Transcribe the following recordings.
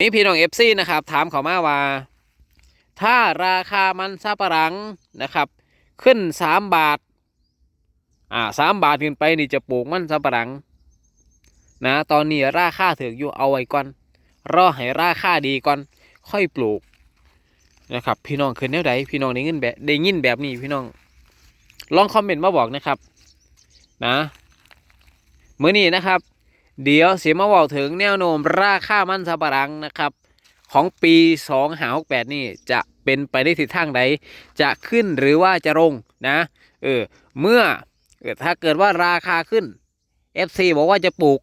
นี่พี่น้องเอฟซีนะครับ ถามเขามาว่า ถ้าราคามันซาปะหลังนะครับ ขึ้นสามบาท อ่าสามบาทขึ้นไปนี่จะปลูกมันซาปะหลัง นะ ตอนนี้ราคาถืออยู่เอาไว้ก่อน รอให้ราคาดีก่อน ค่อยปลูกนะครับ พี่น้องคืนแนวใดพี่น้องได้เงินแบบได้ยินแบบนี้พี่น้อง ลองคอมเมนต์มาบอกนะครับ นะเมื้อนี้นะครับ เดี๋ยวเสียมาบอกถึงแนวโน้มราคามันสำปะหลังนะครับ ของปี2 5 6 8 นี่จะเป็นไปในทิศทางใดจะขึ้นหรือว่าจะลงนะเออเมื่อถ้าเกิดว่าราคาขึ้น FC บอกว่าจะปลูก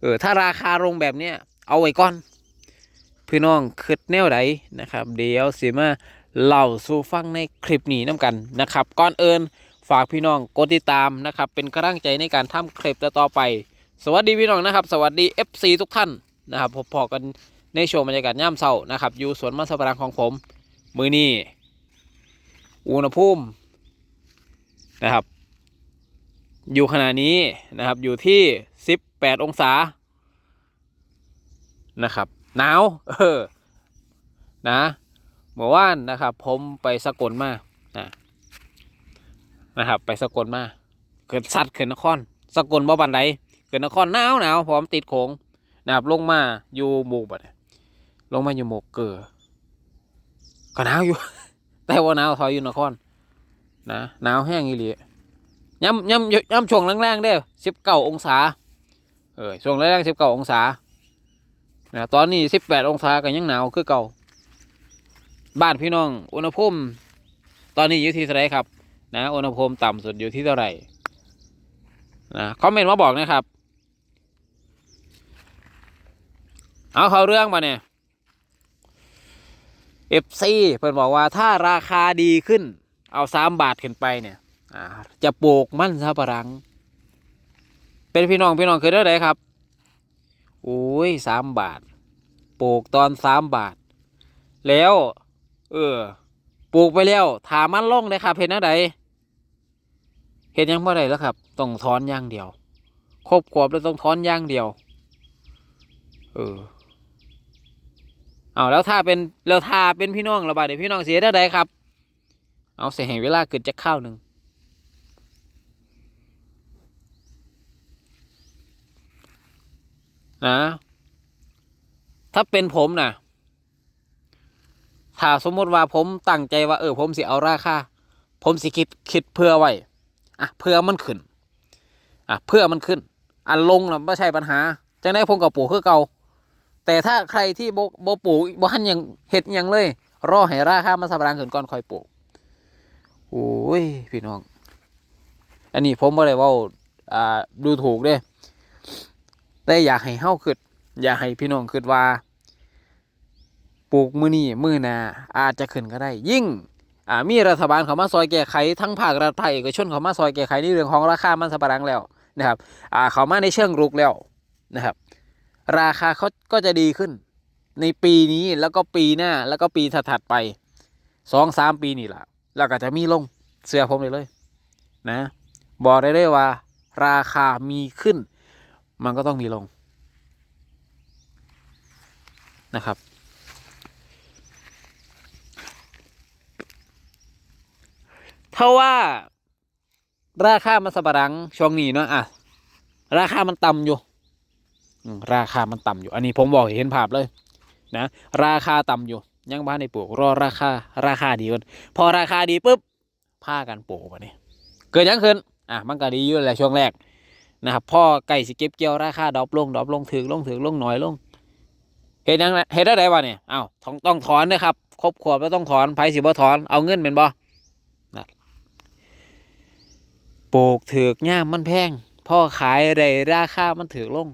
เออถ้าราคาลงแบบเนี้ยเอาไว้ก่อนพี่น้องคิดแนวใดนะครับ เดี๋ยวเสียมาเล่าสู่ฟังในคลิปนี้น้ำกันนะครับก่อนเอินฝากพี่น้องกดติดตามนะครับเป็นกำลังใจในการทำคลิปต่อไป สวัสดีพี่น้องนะครับ สวัสดี FC ทุกท่านนะครับพบพอกันในโชว์บรรยากาศย่ำเศร้านะครับ อยู่สวนมัสปรังของผม มือนี้อุณหภูมินะครับ อยู่ขณะนี้นะครับอยู่ที่ 18 องศานะครับหนาวเออนะเมื่อวานนะครับ ผมไปสกลมานะนะครับ ไปสกลมาเกิดสัตว์เขึ้นนครสกลบ่บันได เกิดนครหนาวหนาวพร้อมติดโขงนะครับลงมาอยู่หมู่บัดนี้ลงมาอยู่หมู่เกอก็หนาวอยู่ แต่ว่าหนาวทอยอยู่นครนะหนาวแห้งอีหลีย่ำย่ำย่ำช่วงแรงๆเด้สิบเก้าองศาเออช่วงแรกสิบเก้าองศานะตอนนี้สิบแปดองศาก็ยังหนาวคือเก่า บ้านพี่น้อง อุณหภูมิตอนนี้อยู่ที่เท่าไรครับ นะอุณหภูมิต่ำสุดอยู่ที่เท่าไหร่นะคอมเมนต์มาบอกนะครับ เอาเขาเรื่องมาเนี่ยเอฟซีเพิ่นบอกว่าถ้าราคาดีขึ้น เอาสามบาทขึ้นไปเนี่ยจะปลูกมั่นซะปะรัง เป็นพี่น้องพี่น้องเคยได้ไหนครับโอ้ยสามบาทปลูกตอนสามบาท แล้ว เออปลูกไปแล้วถามันล่องเลยครับเห็นอะไรเห็นยังเมื่อไรแล้วครับต้องถอนอย่างเดียว ครบขวบแล้วต้องถอนอย่างเดียว เออ เอาแล้วถ้าเป็นแล้วถ้าเป็นพี่น้องระบาดเดี๋ยวพี่น้องเสียได้ใดครับ เอาเสียแห่งเวลาเกิดจะข้าวหนึ่งนะ ถ้าเป็นผมนะถ้าสมมติว่าผมตั้งใจว่าเออผมสิเอาราคาผมสิคิดคิดเพื่อไว้อะเพื่อมันขึ้นอะเพื่อมันขึ้น อันลงนะไม่ใช่ปัญหาจังได้ผมกับปลูกคือเก่า แต่ถ้าใครที่บ่บปลูกบ่หันยังเห็ดยังเลย รอให้ราคามันสบรางขึ้นก่อนค่อยปลูกโอ้ยพี่น้อง อันนี้ผมบ่ได้ว่าอ่าดูถูกเด้แต่อยากให้เฮาคิดอยากให้พี่น้องคิดว่า ปลูกมือนี้มือนาอาจจะขึ้นก็ได้ ยิ่งอ่ามีรัฐบาลเขามาซอยแก้ไขทั้งภาครัฐภาคเอกชนเขามาซอยแก้ไขในเรื่องของราคามันสำปะหลังแล้วนะครับ อ่าเขามาในเชิงรุกแล้วนะครับ ราคาเขาก็จะดีขึ้น ในปีนี้แล้วก็ปีหน้าแล้วก็ปีถัดๆไปสองสามปีนี่แหละแล้วก็จะมีลงเสื้อผมเลยเลย นะ บอกได้เลยว่า ราคามีขึ้น มันก็ต้องมีลงนะครับเท่าว่า ราคามันสำปะหลังช่วงนี้เนาะอะ ราคามันต่ำอยู่ ราคามันต่ำอยู่ อันนี้ผมบอกเห็นภาพเลยนะ ราคาต่ำอยู่ ยังบ้านในปลูกรอราคาราคาดีก่อนพอราคาดีปุ๊บพากันปลูกวะนี่เกิดยังขึ้นอะมันก็ดีอยู่แหละช่วงแรกนะครับพ่อไก่สิเก็บเกี่ยวราคาดรอปลงดรอปลงถึงลงถึงลงหน่อยลงเห็นยังเห็นได้ไดวะเนี่ยอ้าวต้องต้องถอนนะครับครบขวบแล้วต้องถอนไผ่สิบ่ถอนเอาเงินเป็นบ่ปลูกถือกย่ามมันแพงพ่อขายได้ราคามันถือลง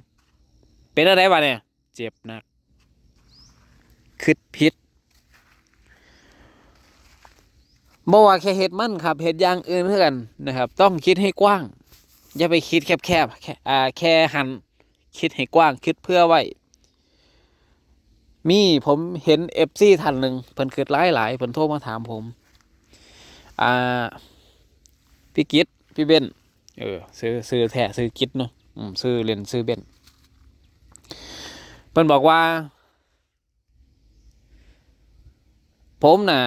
เป็นอะไรบ้าเนี่ย เจ็บหนักคิดพิษบ่ว่าแค่เห็ดมันครับเห็ดอย่างอื่นเพื่อกันนะครับ ต้องคิดให้กว้าง อย่าไปคิดแคบๆแค่อ่าแค่หันคิดให้กว้างคิดเพื่อไว้มีผมเห็นเอฟซีท่านหนึ่งเพิ่นคิดหลายหลายเพิ่นโทรมาถามผม อ่าพี่กิตพี่เบนเออซื้อซื้อแท้ซื้อกิตเนาะอืมซื้อเล่นซื้อเบน เพิ่นบอกว่า ผมน่ะ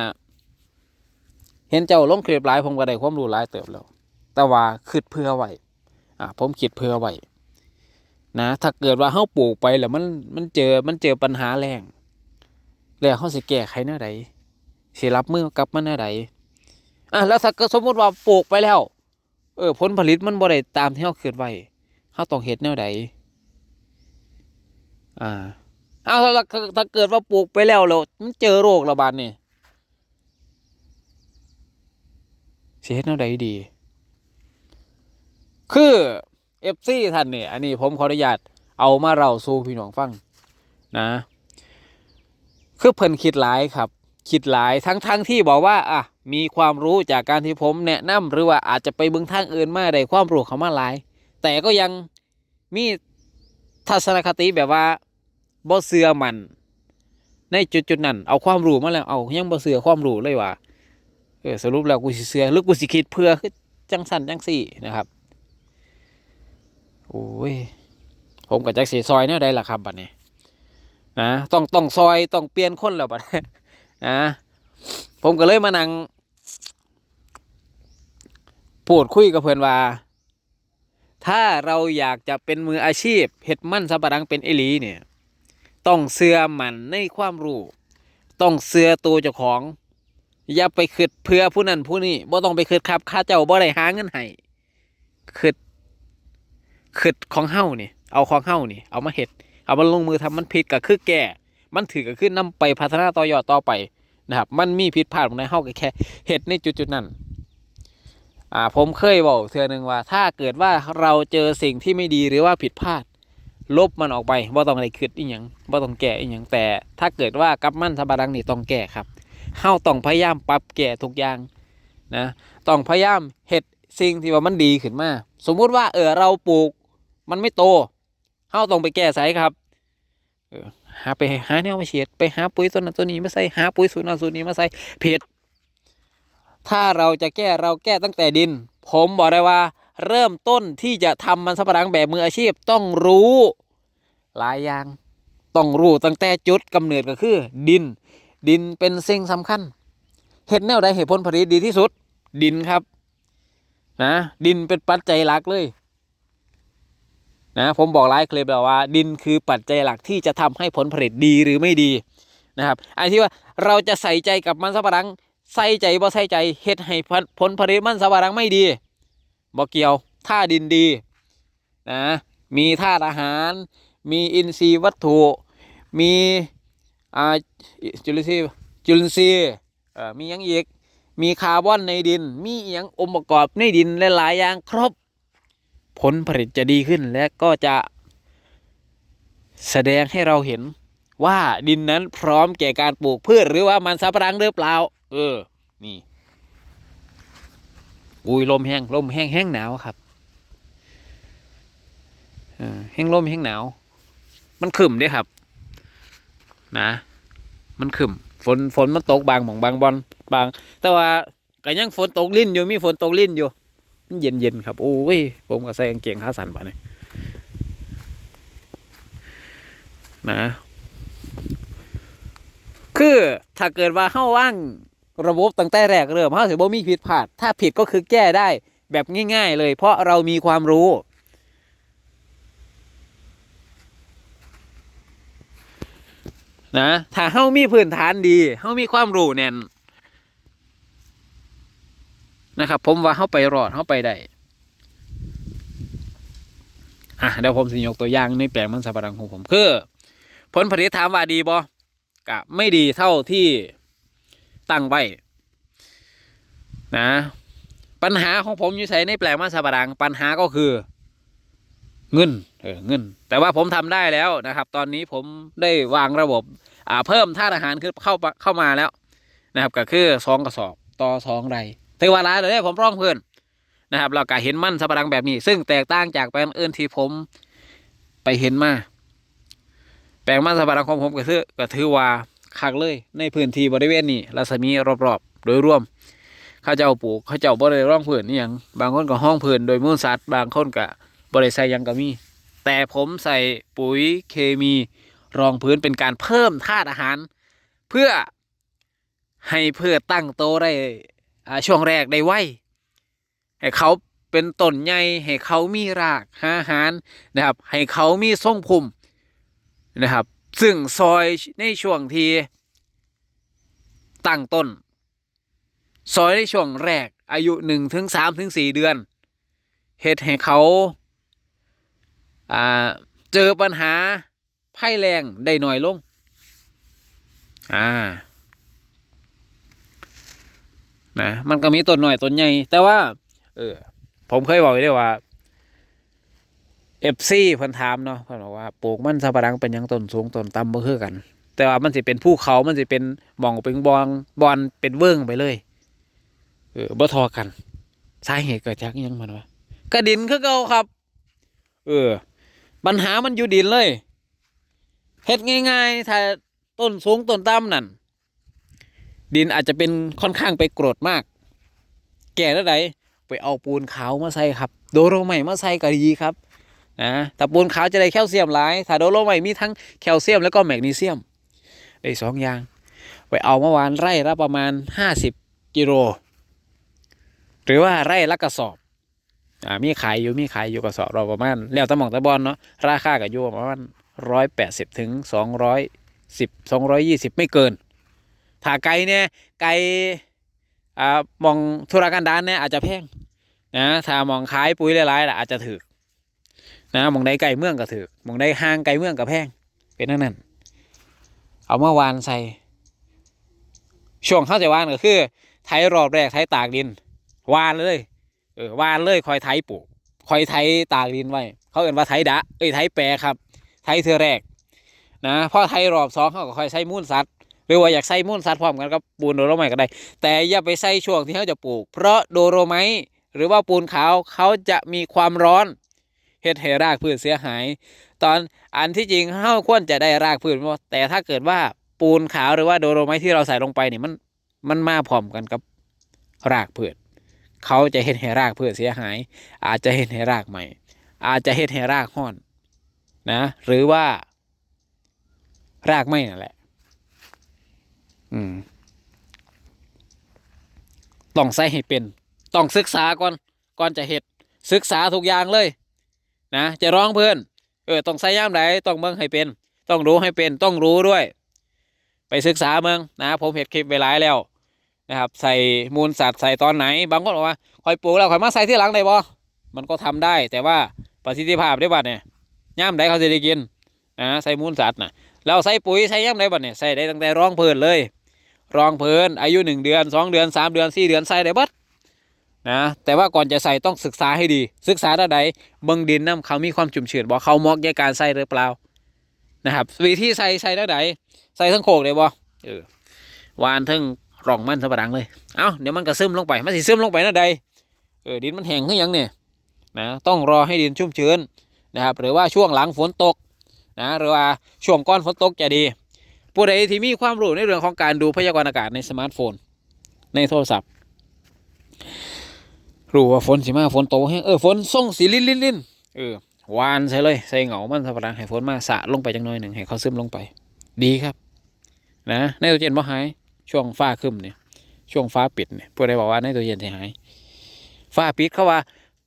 เห็นเจ้าลงคลียปหลายผมก็ได้ความรู้หลายเติบแล้ว แต่ว่าคิดเพื่อไว้อ่าผมคิดเพื่อไว้นะถ้าเกิดว่าเฮาปลูกไปแล้วมันมันเจอมันเจอปัญหาแรงแล้วเฮาสิแก้ไขแนวใดสิรับมือกับมันแน่ใดอะแล้วถ้าสมมุติว่าปลูกไปแล้ว เออผลผลิตมันบ่ได้ตามที่เฮาคิดไว้เฮาต้องเฮ็ดแน่ใด อ่าเอาถ้าถ้าถ้าเกิดว่าปลูกไปแล้วแล้วมันเจอโรคระบาดนี่สิเฮ็ดแนวใดดี คือเอฟซีท่านเนี่ยอันนี้ผมขออนุญาตเอามาเล่าสู่พี่น้องฟังนะ คือเพิ่นคิดหลายครับ คิดหลายทั้งทั้งที่บอกว่าอะมีความรู้จากการที่ผมแนะนำหรือว่าอาจจะไปเบิ่งทางอื่นมาได้ความรู้เขามาหลาย แต่ก็ยังมีทัศนคติแบบว่า บ่เสือมัน ในจุดจุดๆนั้น เอาความรู้มาแล้วเอายังบ่เสือความรู้เลยว่าเออสรุปแล้วกูสิเสือหรือกูสิคิดเพื่อคือจังสันจังสี่นะครับโอ้ยผมกับจักสีซอยเนี่ยได้ละครับบัดนี้นะต้องต้องซอยต้องเปลี่ยนคนแล้วบัดนะผมก็เลยมานั่งพูดคุยกับเพื่อนว่า ถ้าเราอยากจะเป็นมืออาชีพเห็ดมั่นสับปะรังเป็นเอลีเนี่ย ต้องเสือมันในความรู้ ต้องเสือตัวเจ้าของ อย่าไปคิดเพื่อผู้นั้นผู้นี้บ่ต้องไปคิดครับข้าเจ้าบ่ได้หาเงินให้คิดคิดของเฮานี่ เอาของเฮานี่ เอามาเฮ็ด เอามาลงมือทำมันผิดก็คือแก้มันถือก็คือนำไปพัฒนาต่อยอดต่อไปนะครับ มันมีผิดพลาดของในเฮาก็แค่เฮ็ดในจุดๆนั้นอ่าผมเคยบอกเทื่อหนึ่งว่า ถ้าเกิดว่าเราเจอสิ่งที่ไม่ดีหรือว่าผิดพลาด ลบมันออกไปบ่าต้องอะไรคิดอีหยังบ่าต้องแก้อีหยังแต่ ถ้าเกิดว่ากับมันทบารังนี่ต้องแก้ครับเฮาต้องพยายามปรับแก้ทุกอย่างนะต้องพยายามเฮ็ดสิ่งที่ว่ามันดีขึ้นมา สมมุติว่าเออเราปลูกมันไม่โตเฮาต้องไปแก้ไขครับเออหาไปหาแนวมาเฉียดไปหาปุ๋ยตัวนั้นตัวนี้มาใส่หาปุ๋ยสูตรนั้นสูตรนี้มาใส่ผิดถ้าเราจะแก้เราแก้ตั้งแต่ดิน ผมบอกได้ว่า เริ่มต้นที่จะทำมันสับปะรังแบบมืออาชีพต้องรู้หลายอย่าง ต้องรู้ตั้งแต่จุดกำเนิดก็คือ ดิน ดินเป็นสิ่งสำคัญเห็ดแนวใดเหตุผลผลิตดีที่สุด ดินครับ นะ ดินเป็นปัจจัยหลักเลยนะผมบอกหลายคลิปแล้วว่า ดินคือปัจจัยหลักที่จะทำให้ผลผลิตดีหรือไม่ดีนะครับไอ้ที่ว่าเราจะใส่ใจกับมันสับปะรังใส่ใจบ่ใส่ใจเฮ็ดให้ผลผลิตมันสับปะรังไม่ดี บ่เกี่ยวถ้าดินดีนะมีธาตุอาหาร มีอินทรีย์วัตถุ มีอ่าจุลินทรีย์จุลินทรีย์เอ่อมียังอีกมีคาร์บอนในดิน มีอหยังองค์ประกอบในดินหลายๆอย่างครบ ผลผลิตจะดีขึ้นและก็จะ แสดงให้เราเห็นว่าดินนั้นพร้อมแก่การปลูกพืชหรือว่ามันสับปะรังหรือเปล่า เออ นี่ อุ้ยลมแห้งลมแห้งแห้งหนาวครับแห้งลมแห้งหนาว มันขึ้มด้ครับ นะ มันขึ้มฝนฝนมันตกบางหม่องบางบอลบาง แต่ว่าก็ยังฝนตกลิ้นอยู่มีฝนตกลิ้นอยู่ มันเย็นเย็นครับโอ้ยผมก็ใส่กางเกงขาสั้นไปเนี่ยนะ คือถ้าเกิดว่าเข้าว่าง ระบบตั้งแต่แรกเริ่มเขาถือว่มีผิดพลาด ถ้าผิดก็คือแก้ได้แบบง่ายๆเลย เพราะเรามีความรู้นะถ้าเฮามีพื้นฐานดีเฮามีความรู้แน่นนะครับ ผมว่าเข้าไปรอดเข้าไปได้อะเดี๋ยวผมสิยกตัวอย่างในแปลงมันสับปะรังของผมคือ ผลผลิตถามว่าดีบ่กะไม่ดีเท่าที่ ตั้งไว้นะ ปัญหาของผมอยู่ใส่ในแปลงมันสับปะรังปัญหาก็คือ เงินเออเงิน แต่ว่าผมทำได้แล้วนะครับ ตอนนี้ผมได้วางระบบอ่าเพิ่มธาตุอาหารขึ้นเข้าเข้ามาแล้วนะครับ ก็คือสองกระสอบต่อสองไรถือว่าหลายเลยเด้อผมร้องเพื่อนนะครับเราก็เห็นมันสับปะรังแบบนี้ ซึ่งแตกต่างจากแปลงอื่นที่ผมไปเห็นมาแปลงมันสับปะรังของผมก็ถือก็ถือว่า คักเลย ในพื้นที่บริเวณนี้รัศมีรอบๆ โดยรวมเขาเจ้าปลูกเขาเจ้าบ่ได้ร่องพื้นนี่ยังบางคนก็ห้องพื้นโดยมูลสัตว์บางคนก็บ่ได้ใส่ยังก็มี แต่ผมใส่ปุ๋ยเคมีรองพื้นเป็นการเพิ่มธาตุอาหาร เพื่อให้เพื่อตั้งโตได้ช่วงแรกได้ไวให้เขาเป็นต้นใหญ่ให้เขามีรากหาอาหารนะครับ ให้เขามีทรงภูมินะครับ ซึ่งซอยในช่วงที่ตั้งต้น ซอยในช่วงแรกอายุหนึ่งถึงสามถึงสี่เดือนเฮ็ดให้เขาเจอปัญหาภัยแรงได้หน่อยลง อ่า นะ มันก็มีต้นหน่อยต้นใหญ่ แต่ว่า เออ ผมเคยบอกไว้ด้วยว่า อฟซีเพิ่นถามเนาะเพิ่นบอกว่าปลูกมันสับปะรังเป็นยังต้นสูงต้นต่ำบ่คือกัน แต่ว่ามันสิเป็นภูเขามันสิเป็นหม่องเป็นบองบอนเป็นเวิ้งไปเลยเออบ่ทอกันสาเหตุเกิดจากยังมันวะกระดินคือเก่าครับ เออ ปัญหามันอยู่ดินเลยเฮ็ดง่ายๆถ้าต้นสูงต้นต่ำนั่นดินอาจจะเป็นค่อนข้างไปกรดมาก แก่แล้วไดไปเอาปูนขาวมาใส่ครับ โดโรไมต์มาใส่ก็ดีครับ นะแต่ปูนขาวจะได้แคลเซียมหลายถ้าโดโรไมต์มีทั้งแคลเซียมแล้วก็แมกนีเซียม ได้สองอย่าง ไปเอาเมื่อวานไร่ละประมาณห้าสิบกิโล หรือว่าไร่ละกระสอบอ่ามีขายอยู่มีขายอยู่กระสอบเราประมาณแล้วตะหมองตะบอลเนาะราคาก็อยู่ประมาณร้อยแปดสิบถึงสองร้อยสิบสองร้อยยี่สิบไม่เกิน ถ้าไกลเนี่ยไกลอ่ามองธุรกันดารเนี่ยอาจจะแพงนะถ้ามองขายปุ๋ยหลายๆล่ะอาจจะถือ นะมองใดไกลเมืองก็ถือมองใดห่างไกลเมืองก็แพงเป็นนั่นนั่นเอามาวานใส่ช่วงเข้าใจวานก็คือไถรอบแรกไถตากดินวานเลยเออวานเลยคอยไถปลูกคอยไถตากดินไว้เขาเอ่นว่าไถดะเอ้ยไถแปรครับ ไถเธอแรก นะพอไถรอบสองเขาก็คอยใช้มูลสัตว์หรือว่าอยากใส่มูลสัตว์พร้อมกันกับปูนโดโรไมต์ก็ได้ แต่อย่าไปใส่ช่วงที่เขาจะปลูก เพราะโดโรไมหรือว่าปูนขาวเขาจะมีความร้อน ฮ็ดให้รากพืชเสียหาย ตอนอันที่จริงเขาควรจะได้รากพืชบ่แต่ถ้าเกิดว่าปูนขาวหรือว่าโดโรไมต์ที่เราใส่ลงไปนี่มันมันมาพร้อมกันกับรากพืชเขาจะเฮ็ดให้รากพืชเสียหาย อาจจะเฮ็ดให้รากใหม่ อาจจะเฮ็ดให้รากห้อนนะ หรือว่ารากไม่นั่นแหละ อืมต้องใส่ให้เป็น ต้องศึกษาก่อน ก่อนจะเฮ็ดศึกษาทุกอย่างเลย นะจะร้องเพื่อนเออต้องใส่ย่ามไหนต้องเบิ่งให้เป็น ต้องรู้ให้เป็นต้องรู้ด้วย ไปศึกษาเมืองนะ ผมเห็ดคลิปไว้หลายแล้วนะครับ ใส่มูลสัตว์ใส่ตอนไหน บางคนบอกว่าคอยปลูกแล้วคอยมาใส่ที่หลังได้บ่มันก็ทำได้ แต่ว่าประสิทธิภาพได้บัดเนี่ยย่ามไหนเขาจะได้กินนะใส่มูลสัตว์นะแล้วใส่ปุ๋ยใส่ย่ามไหนบัดเนี่ยใส่ได้ตั้งแต่ร้องเพื่อนเลยรองเพลินอายุหนึ่งเดือนสองเดือนสามเดือนสี่เดือนใส่ได้บัด นะแต่ว่าก่อนจะใส่ต้องศึกษาให้ดี ศึกษาด้านใดเบิ่งดินน้ำเขามีความชุ่มชื้นบ่เขาหมอกแกการใส่หรือเปล่านะครับวิธีใส่ใส่ด้านใดใส่ทั้งโขกเลยบ่เออวานทั้งร่องมันสะปะดังเลยเอ้าเดี๋ยวมันก็ซึมลงไปมันสิซึมลงไปด้านใดเออดินมันแห้งขึ้นยังเนี่ยนะต้องรอให้ดินชุ่มชื้นนะครับหรือว่าช่วงหลังฝนตกนะหรือว่าช่วงก้อนฝนตกจะดีผู้ใดที่มีความรู้ในเรื่องของการดูพยากรณ์อากาศในสมาร์ทโฟน ในโทรศัพท์ รู้ว่าฝนสิมาฝนโตแห้งเออฝนส่งสีลิ้นลิ้นลิ้นเออวานใส่เลยใส่เหงามันสับปะรังให้ฝนมาสะลงไปจังน้อยหนึ่งให้เขาซึมลงไป ดีครับ นะในตัวเย็นบ่หาย ช่วงฟ้าครึ้มเนี่ย ช่วงฟ้าปิดเนี่ยผู้ใดบอกว่าในตัวเย็นสิหาย ฟ้าปิดเขาว่า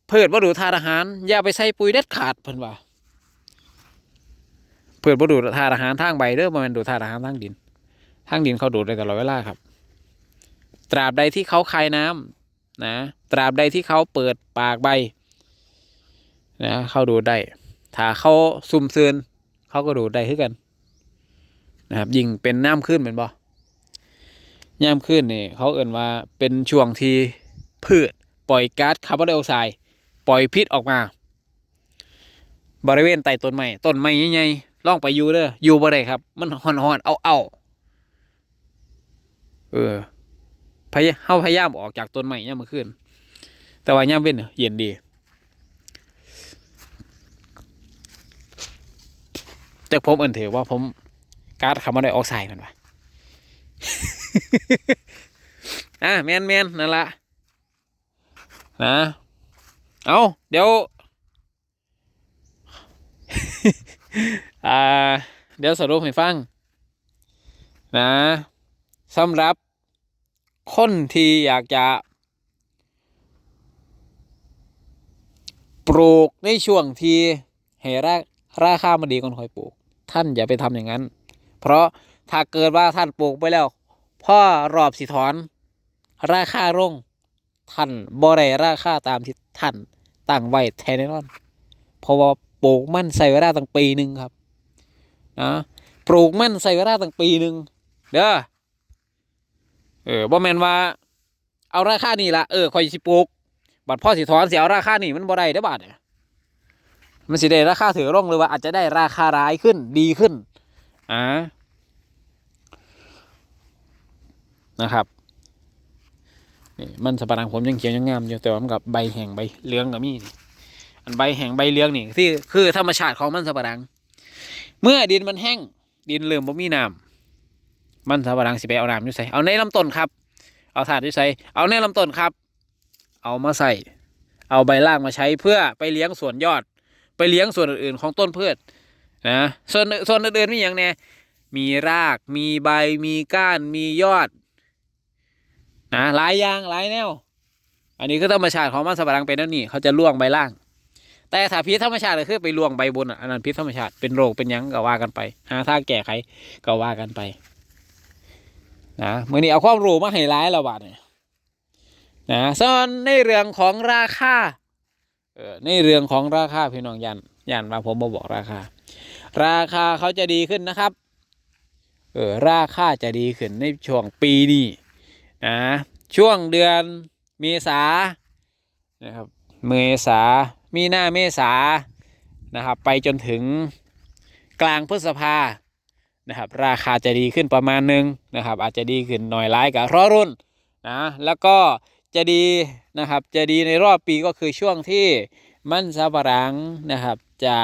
เพิดว่าดูทานอาหาร อย่าไปใส่ปุ๋ยเด็ดขาดเพิ่นว่าเพื่อนบ่ดูดธาตุอาหารทางใบเด้อบ่แมันดูดธาตุอาหารทางดิน ทางดินเขาดูดได้ตลอดเวลาครับ ตราบใดที่เขาคายน้ำ นะตราบใดที่เขาเปิดปากใบนะเขาดูได้ ถ้าเขาซุ่มซึนเขาก็ดูได้คือกันนะครับยิ่งเป็นน้ำขึ้นเป็นบ่ย่ำขึ้นนี่เขาเอ่นว่าเป็นช่วงที่พืชปล่อยก๊าซคาร์บอนไดออกไซด์ปล่อยพิษออกมา บริเวณใต้ต้นไม้ต้นไม้ใหญ่ๆล่องไปอยู่เด้ออยู่บ่ได้ครับ มันหอนๆเอาเอาๆเออ พยเฮาพยายามออกจากต้นไม้ยามมื้อคืนแต่ว่ายามเว้นเย็นดีแต่ผมเอิ้นถือว่าผมกาซคาร์บอนไดออกไซด์มันว่ะอะแมนแมนนั่นละนะเอาเดี๋ยวอ่าเดี๋ยวสรุปให้ฟัง นะสำหรับ คนที่อยากจะปลูกในช่วงที่ให้ราราคามันดีก่อนค่อยปลูก ท่านอย่าไปทำอย่างนั้น เพราะถ้าเกิดว่าท่านปลูกไปแล้วพ่อรอบสิถอน ราคาลงท่านบ่ได้ราคาตามที่ท่านตั้งไว้แทน่นอน เพราะว่าปลูกมันใส่เวลาตั้งปีหนึ่งครับนะปลูกมันใส่เวลาตั้งปีหนึ่งเด้อ เออบ่แมนว่า เอาราคานี่ละเออคอยสิปลูกบัตรพ่อสิถอนเสียราคานี่มันบ่ได้เด้อบาทเนี่ยมันสิได้ราคาถือร่องหรือว่าอาจจะได้ราคาร้ายขึ้นดีขึ้นอ่านะครับนี่มันสปะรังผมยังเขียวยังงามอยู่แต่ว่ามันกับใบแห้งใบเหลืองกับมีนี่อันใบแห้งใบเหลืองนี่ที่คือธรรมชาติของมันสปะรัง เมื่อดินมันแห้งดินเริ่มบ่มีน้ำ มันสับปะรังสิไปเอาน้ำอยู่ใส่เอาในลำต้นครับ เอาถาดอยู่ใส่เอาในลำต้นครับ เอามาใส่ เอาใบล่างมาใช้เพื่อไปเลี้ยงส่วนยอด ไปเลี้ยงส่วนอื่นๆของต้นพืชนะส่วนส่วนอื่นๆมีอย่างแน่มีรากมีใบมีก้านมียอดนะหลายอย่างหลายแนว อันนี้คือธรรมชาติของมันสำปะหลังเป็นนั่นนี่เขาจะล่วงใบล่าง แต่ถ้าพิษธรรมชาติก็คือไปล่วงใบบนอันนั้นพิษธรรมชาติเป็นโรคเป็นยังก็ว่ากันไปหาทางแก้ไขก็ว่ากันไป นะเมื่อนี้เอาความรู้มาให้ร้ายแล้วบาดเนี่ยนะส่วนในเรื่องของราคาเออในเรื่องของราคาพี่น้องยันยันมาผมมาบอกราคา ราคาเขาจะดีขึ้นนะครับเออราคาจะดีขึ้นในช่วงปีนี้นะช่วงเดือนเมษานะครับเมษามีหน้าเมษานะครับไปจนถึงกลางพฤษภา นะครับ ราคาจะดีขึ้นประมาณหนึงนะครับ อาจจะดีขึ้นหน่อยร้ายกับรอรุ่นนะแล้วก็จะดีนะครับจะดีในรอบปีก็คือช่วงที่มันสำปะหลังนะครับ จะ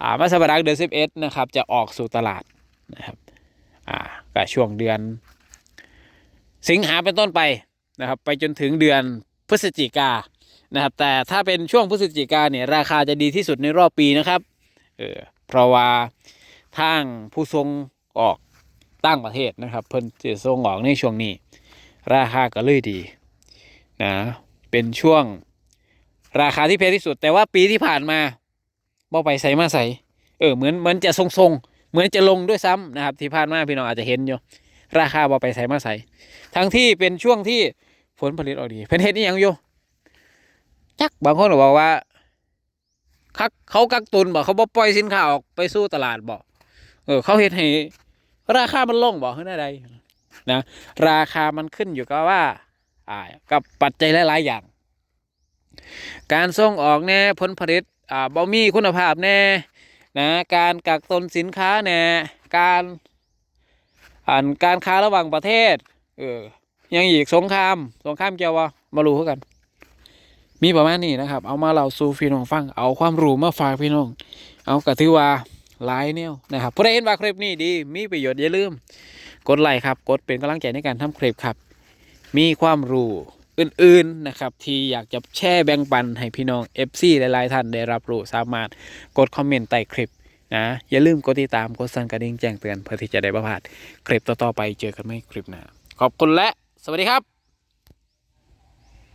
อ่ามันสำปะหลังเดือนสิบเอ็ดนะครับจะออกสู่ตลาดนะครับอ่าก็ช่วงเดือน สิงหาเป็นต้นไปนะครับ ไปจนถึงเดือนพฤศจิกานะครับ แต่ถ้าเป็นช่วงพฤศจิกาเนี่ยราคาจะดีที่สุดในรอบปีนะครับเออเพราะว่า ทางผู้ทรงออกตั้งประเทศนะครับ เพิ่นจะทรงออกในช่วงนี้ ราคาก็เลยดีนะเป็นช่วงราคาที่แพงที่สุด แต่ว่าปีที่ผ่านมาบ่ไปใส่มาใส่เออเหมือนเหมือนจะทรงๆเหมือนจะลงด้วยซ้ำนะครับ ที่ผ่านมาพี่น้องอาจจะเห็นอยู่ราคาบ่ไปใส่มาใส่ทั้งที่เป็นช่วงที่ผลผลิตออกดีเพิ่นเฮ็ดนี่ยังอยู่จักบางคนบอกว่าคักเขากักตุนบอกเขาบ่ปล่อยสินค้าออกไปสู่ตลาดบอก เออ เขาเฮ็ดให้ราคามันลงบอกเฮ็ดได้ใดนะราคามันขึ้นอยู่กับว่า อ่า กับปัจจัยหลาย ๆ อย่าง การส่งออกแน่ผลผลิตอ่าบ่มีคุณภาพแน่นะการกักตุนสินค้าแน่การอ่านการค้าระหว่างประเทศ เออ ยังอีกสงครามสงครามเกี่ยววะมารู้กัน มีประมาณนี้นะครับ เอามาเล่าสู่พี่น้องฟัง เอาความรู้มาฝากพี่น้อง เอากระถือว่า หลายแนวนะครับผู้ใดเห็นว่าคลิปนี้ดีมีประโยชน์อย่าลืม กดไลค์ครับกดเป็นกำลังใจในการทำคลิปครับ มีความรู้อื่นๆนะครับ ที่อยากจะแชร์แบ่งปันให้พี่น้อง FC หลายๆท่านได้รับรู้สามารถกดคอมเมนต์ใต้คลิปนะอย่าลืมกดติดตามกดสั่นกระดิ่งแจ้งเตือนเพื่อที่จะได้ประพลาดคลิปต่อๆไปเจอกันไหมคลิปหน้าขอบคุณและ สวัสดีครับ